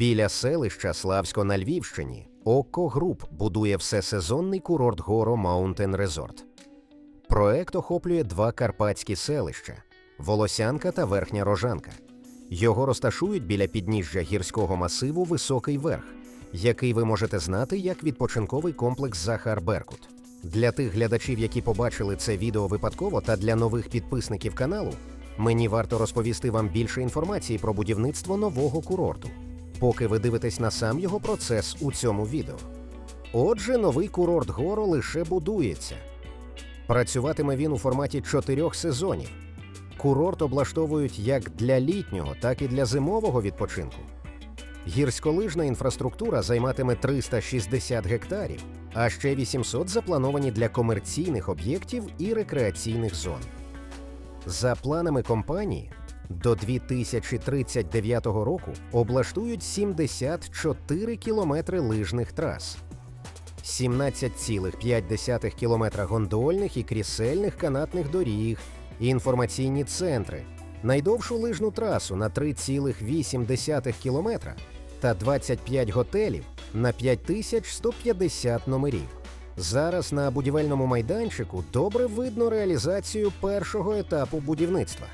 Біля селища Славсько на Львівщині Око Груп будує всесезонний курорт Горо Маунтен Резорт. Проект охоплює два карпатські селища Волосянка та Верхня Рожанка. Його розташують біля підніжжя гірського масиву Високий Верх, який ви можете знати як відпочинковий комплекс Захар Беркут. Для тих глядачів, які побачили це відео випадково, та для нових підписників каналу, мені варто розповісти вам більше інформації про будівництво нового курорту, поки ви дивитесь на сам його процес у цьому відео. Отже, новий курорт Горо лише будується. Працюватиме він у форматі чотирьох сезонів. Курорт облаштовують як для літнього, так і для зимового відпочинку. Гірськолижна інфраструктура займатиме 360 гектарів, а ще 800 заплановані для комерційних об'єктів і рекреаційних зон. За планами компанії, до 2039 року облаштують 74 кілометри лижних трас, 17,5 кілометра гондольних і крісельних канатних доріг, інформаційні центри, найдовшу лижну трасу на 3,8 кілометра та 25 готелів на 5150 номерів. Зараз на будівельному майданчику добре видно реалізацію першого етапу будівництва.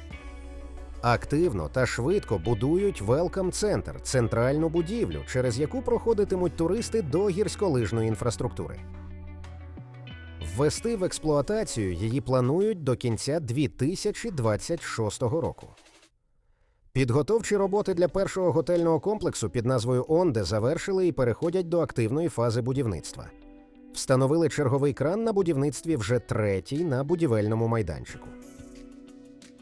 Активно та швидко будують Welcome Center – центральну будівлю, через яку проходитимуть туристи до гірськолижної інфраструктури. Ввести в експлуатацію її планують до кінця 2026 року. Підготовчі роботи для першого готельного комплексу під назвою Онде завершили і переходять до активної фази будівництва. Встановили черговий кран на будівництві вже третій на будівельному майданчику.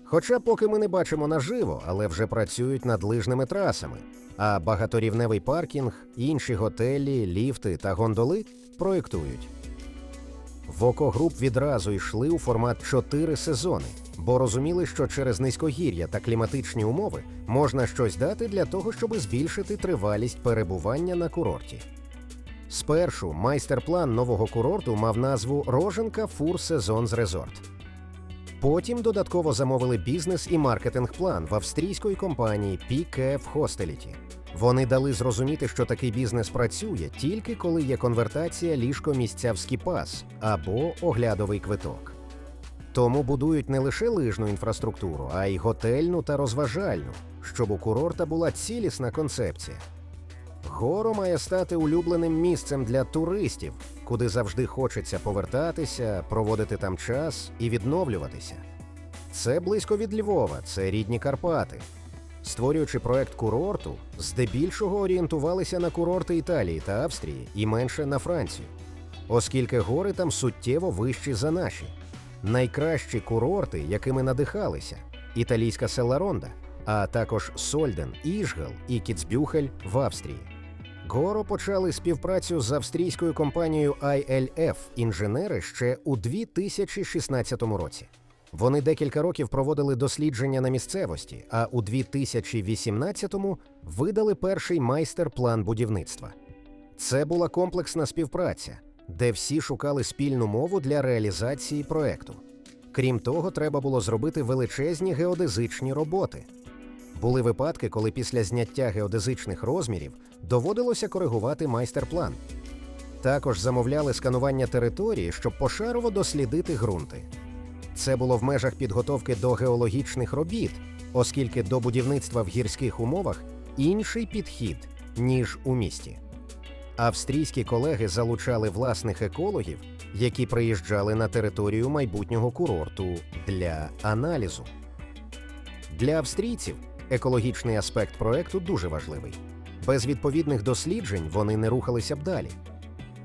Хоча поки ми не бачимо наживо, але вже працюють над лижними трасами, а багаторівневий паркінг, інші готелі, ліфти та гондоли проєктують. В Окогруп відразу йшли у формат 4 сезони, бо розуміли, що через низькогір'я та кліматичні умови можна щось дати для того, щоб збільшити тривалість перебування на курорті. Спершу майстер-план нового курорту мав назву Роженка Фур Сезонс Резорт. Потім додатково замовили бізнес і маркетинг-план в австрійської компанії PKF Hospitality. Вони дали зрозуміти, що такий бізнес працює тільки коли є конвертація ліжко місця в скіпас або оглядовий квиток. Тому будують не лише лижну інфраструктуру, а й готельну та розважальну, щоб у курорта була цілісна концепція. Горо має стати улюбленим місцем для туристів, куди завжди хочеться повертатися, проводити там час і відновлюватися. Це близько від Львова, це рідні Карпати. Створюючи проект курорту, здебільшого орієнтувалися на курорти Італії та Австрії і менше на Францію, оскільки гори там суттєво вищі за наші. Найкращі курорти, якими надихалися італійська Селаронда, а також Сольден, Іжгел і Кіцбюхель в Австрії. Горо почали співпрацю з австрійською компанією ILF інженери ще у 2016 році. Вони декілька років проводили дослідження на місцевості, а у 2018-му видали перший майстер-план будівництва. Це була комплексна співпраця, де всі шукали спільну мову для реалізації проекту. Крім того, треба було зробити величезні геодезичні роботи. Були випадки, коли після зняття геодезичних розмірів доводилося коригувати майстер-план. Також замовляли сканування території, щоб пошарово дослідити ґрунти. Це було в межах підготовки до геологічних робіт, оскільки до будівництва в гірських умовах інший підхід, ніж у місті. Австрійські колеги залучали власних екологів, які приїжджали на територію майбутнього курорту для аналізу. Для австрійців екологічний аспект проекту дуже важливий. Без відповідних досліджень вони не рухалися б далі.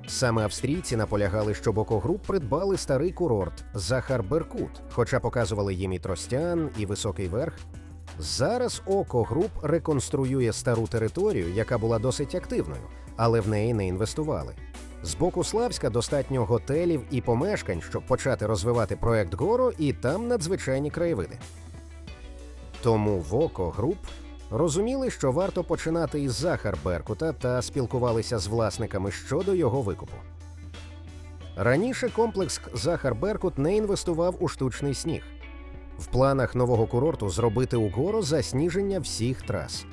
Саме австрійці наполягали, щоб Окогруп придбали старий курорт Захар Беркут, хоча показували їм і Тростян, і Високий Верх. Зараз Окогруп реконструює стару територію, яка була досить активною, але в неї не інвестували. З боку Славська достатньо готелів і помешкань, щоб почати розвивати проект Горо, і там надзвичайні краєвиди. Тому в Око Груп розуміли, що варто починати із Захар Беркута та спілкувалися з власниками щодо його викупу. Раніше комплекс Захар Беркут не інвестував у штучний сніг. В планах нового курорту зробити у гору засніження всіх трас.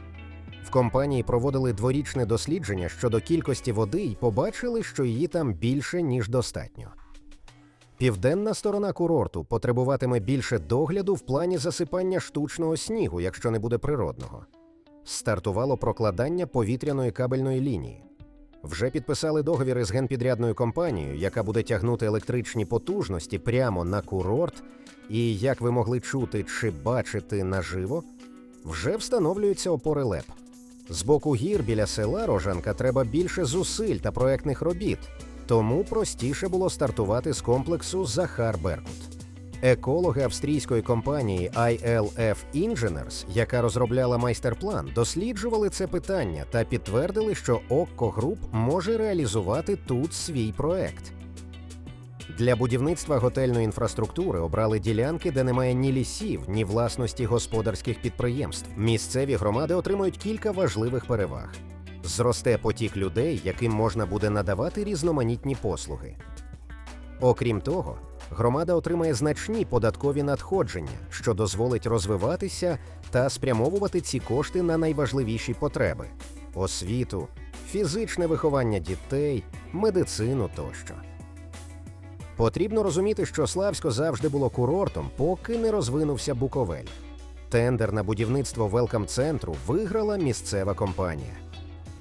В компанії проводили дворічне дослідження щодо кількості води і побачили, що її там більше, ніж достатньо. Південна сторона курорту потребуватиме більше догляду в плані засипання штучного снігу, якщо не буде природного. Стартувало прокладання повітряної кабельної лінії. Вже підписали договір із генпідрядною компанією, яка буде тягнути електричні потужності прямо на курорт. І як ви могли чути чи бачити наживо, вже встановлюються опори ЛЕП. З боку гір біля села Рожанка треба більше зусиль та проектних робіт, тому простіше було стартувати з комплексу Захар Беркут. Екологи австрійської компанії ILF Engineers, яка розробляла майстер-план, досліджували це питання та підтвердили, що Окко Груп може реалізувати тут свій проект. Для будівництва готельної інфраструктури обрали ділянки, де немає ні лісів, ні власності господарських підприємств. Місцеві громади отримують кілька важливих переваг. Зросте потік людей, яким можна буде надавати різноманітні послуги. Окрім того, громада отримає значні податкові надходження, що дозволить розвиватися та спрямовувати ці кошти на найважливіші потреби освіту, фізичне виховання дітей, медицину тощо. Потрібно розуміти, що Славсько завжди було курортом, поки не розвинувся Буковель. Тендер на будівництво велкам-центру виграла місцева компанія.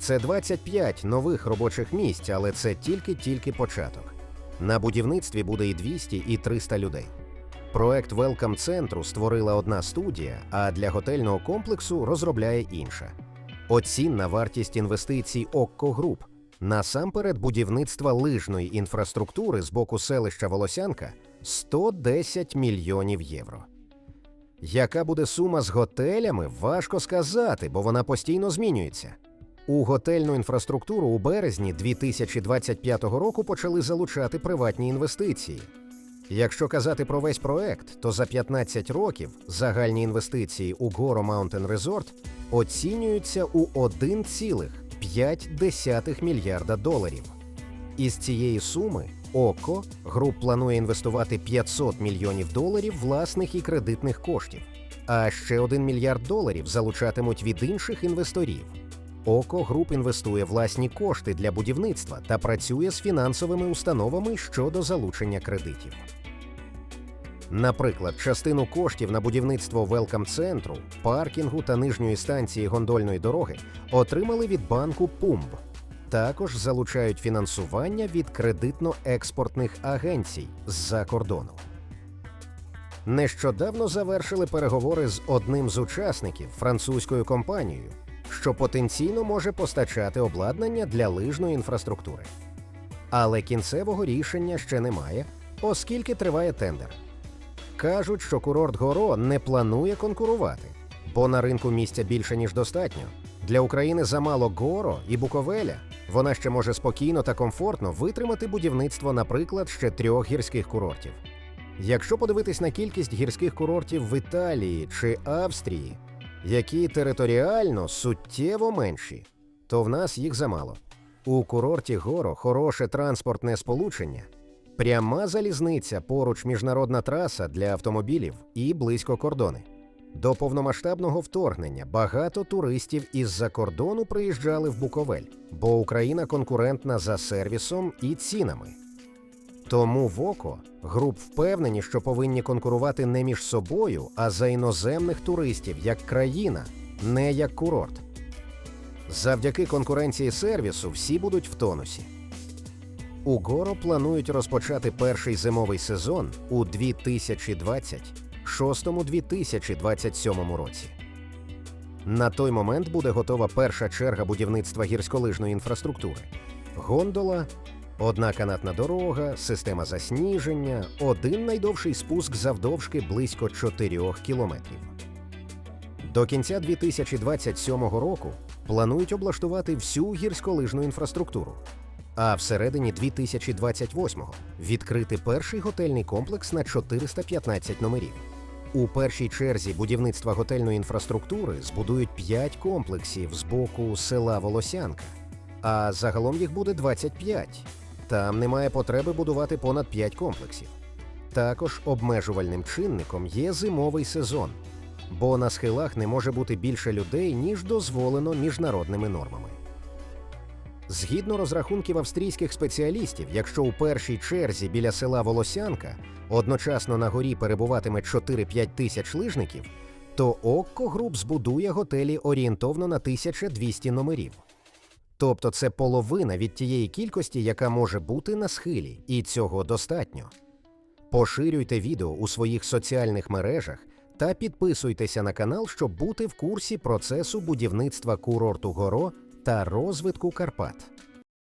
Це 25 нових робочих місць, але це тільки-тільки початок. На будівництві буде і 200, і 300 людей. Проект Велкам центру створила одна студія, а для готельного комплексу розробляє інша. Оцінна вартість інвестицій Окко Груп насамперед будівництва лижної інфраструктури з боку селища Волосянка 110 мільйонів євро. Яка буде сума з готелями, важко сказати, бо вона постійно змінюється. У готельну інфраструктуру у березні 2025 року почали залучати приватні інвестиції. Якщо казати про весь проект, то за 15 років загальні інвестиції у Горо Mountain Resort оцінюються у 1,5 мільярда доларів. Із цієї суми ОКО груп планує інвестувати 500 мільйонів доларів власних і кредитних коштів, а ще 1 мільярд доларів залучатимуть від інших інвесторів. Око груп інвестує власні кошти для будівництва та працює з фінансовими установами щодо залучення кредитів. Наприклад, частину коштів на будівництво велкам-центру, паркінгу та нижньої станції гондольної дороги отримали від банку Пумб. Також залучають фінансування від кредитно-експортних агенцій з-за кордону. Нещодавно завершили переговори з одним з учасників французькою компанією, що потенційно може постачати обладнання для лижної інфраструктури. Але кінцевого рішення ще немає, оскільки триває тендер. Кажуть, що курорт Горо не планує конкурувати, бо на ринку місця більше ніж достатньо. Для України замало Горо і Буковеля. Вона ще може спокійно та комфортно витримати будівництво, наприклад, ще трьох гірських курортів. Якщо подивитись на кількість гірських курортів в Італії чи Австрії, які територіально суттєво менші, то в нас їх замало. У курорті Горо хороше транспортне сполучення, пряма залізниця поруч міжнародна траса для автомобілів і близько кордони. До повномасштабного вторгнення багато туристів із-за кордону приїжджали в Буковель, бо Україна конкурентна за сервісом і цінами. Тому в ОКО груп впевнені, що повинні конкурувати не між собою, а за іноземних туристів як країна, не як курорт. Завдяки конкуренції сервісу всі будуть в тонусі. У Горо планують розпочати перший зимовий сезон у 2026-2027 році. На той момент буде готова перша черга будівництва гірськолижної інфраструктури. Гондола, одна канатна дорога, система засніження, один найдовший спуск завдовжки близько 4 кілометрів. До кінця 2027 року планують облаштувати всю гірськолижну інфраструктуру. А всередині 2028-го відкрити перший готельний комплекс на 415 номерів. У першій черзі будівництва готельної інфраструктури збудують 5 комплексів з боку села Волосянка, а загалом їх буде 25. Там немає потреби будувати понад 5 комплексів. Також обмежувальним чинником є зимовий сезон. бо на схилах не може бути більше людей, ніж дозволено міжнародними нормами. Згідно розрахунків австрійських спеціалістів, якщо у першій черзі біля села Волосянка одночасно на горі перебуватиме 4-5 тисяч лижників, то Окко Груп збудує готелі орієнтовно на 1200 номерів. Тобто це половина від тієї кількості, яка може бути на схилі, і цього достатньо. Поширюйте відео у своїх соціальних мережах та підписуйтеся на канал, щоб бути в курсі процесу будівництва курорту Горо та розвитку Карпат.